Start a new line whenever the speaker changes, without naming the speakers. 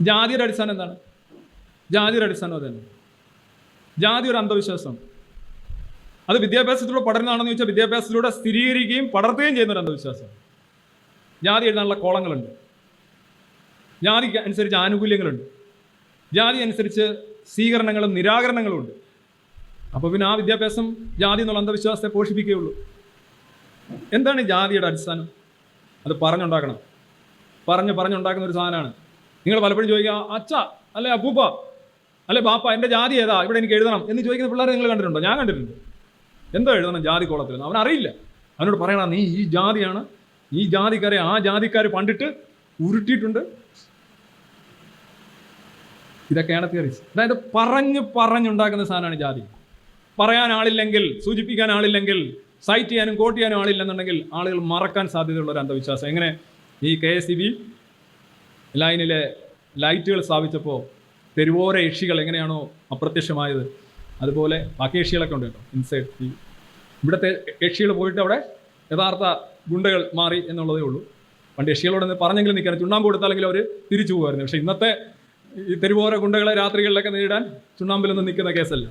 ജാതിയുടെ അടിസ്ഥാനം എന്താണ്? ജാതിയുടെ അടിസ്ഥാനം അതന്നെ ജാതി ഒരു അന്ധവിശ്വാസം. അത് വിദ്യാഭ്യാസത്തിലൂടെ പഠനമാണെന്ന് ചോദിച്ചാൽ വിദ്യാഭ്യാസത്തിലൂടെ സ്ഥിരീകരിക്കുകയും പടർത്തുകയും ചെയ്യുന്ന ഒരു അന്ധവിശ്വാസം. ജാതി എഴുതാനുള്ള കോളങ്ങളുണ്ട്. ജാതിക്ക് അനുസരിച്ച് ആനുകൂല്യങ്ങളുണ്ട്. ജാതി അനുസരിച്ച് സ്വീകരണങ്ങളും നിരാകരണങ്ങളും ഉണ്ട്. അപ്പോൾ പിന്നെ ആ വിദ്യാഭ്യാസം ജാതി എന്നുള്ള അന്ധവിശ്വാസത്തെ പോഷിപ്പിക്കുകയുള്ളൂ. എന്താണ് ജാതിയുടെ അടിസ്ഥാനം? അത് പറഞ്ഞുണ്ടാക്കണം. പറഞ്ഞ് പറഞ്ഞുണ്ടാക്കുന്ന ഒരു സാധനമാണ്. നിങ്ങൾ പലപ്പോഴും ചോദിക്കുക അച്ഛ അല്ലെ അപ്പൂപ്പ അല്ലെ ബാപ്പ എന്റെ ജാതി ഏതാ? ഇവിടെ എനിക്ക് എഴുതണം. എന്ന് ചോദിക്കുന്ന പിള്ളേരെ നിങ്ങൾ കണ്ടിട്ടുണ്ടോ? ഞാൻ കണ്ടിട്ടുണ്ട്. എന്തോ എഴുതണം ജാതി കോളത്തിൽ അവൻ അറിയില്ല. അവനോട് പറയണം നീ ഈ ജാതിയാണ്. ഈ ജാതിക്കാരെ ആ ജാതിക്കാർ പണ്ടിട്ട് ഉരുട്ടിയിട്ടുണ്ട്. ഇതൊക്കെയാണ് തിയറീസ് അതായത് പറഞ്ഞ് പറഞ്ഞുണ്ടാക്കുന്ന സാധനമാണ് ജാതി. പറയാൻ ആളില്ലെങ്കിൽ സൂചിപ്പിക്കാൻ ആളില്ലെങ്കിൽ സൈറ്റ് ചെയ്യാനും കോട്ട് ചെയ്യാനും ആളില്ലെന്നുണ്ടെങ്കിൽ ആളുകൾ മറക്കാൻ സാധ്യതയുള്ള ഒരു അന്ധവിശ്വാസം. എങ്ങനെ? ഈ കെ എസ് ലൈനിലെ ലൈറ്റുകൾ സ്ഥാപിച്ചപ്പോൾ തെരുവോര യക്ഷികൾ എങ്ങനെയാണോ അപ്രത്യക്ഷമായത്. അതുപോലെ ബാക്കി യക്ഷികളൊക്കെ ഉണ്ട് കേട്ടോ ഇൻസൈഡ് ഈ ഇവിടുത്തെ യക്ഷികൾ പോയിട്ട് അവിടെ യഥാർത്ഥ ഗുണ്ടകൾ മാറി എന്നുള്ളതേ ഉള്ളൂ. പണ്ട് യക്ഷികളോട് പറഞ്ഞെങ്കിലും നിൽക്കാൻ ചുണ്ണാമ്പ് കൊടുത്താലെങ്കിൽ അവർ തിരിച്ചു പോകുമായിരുന്നു പക്ഷേ ഇന്നത്തെ ഈ തെരുവോര ഗുണ്ടകളെ രാത്രികളിലൊക്കെ നേരിടാൻ ചുണ്ണാമ്പിലൊന്നും നിൽക്കുന്ന കേസല്ല.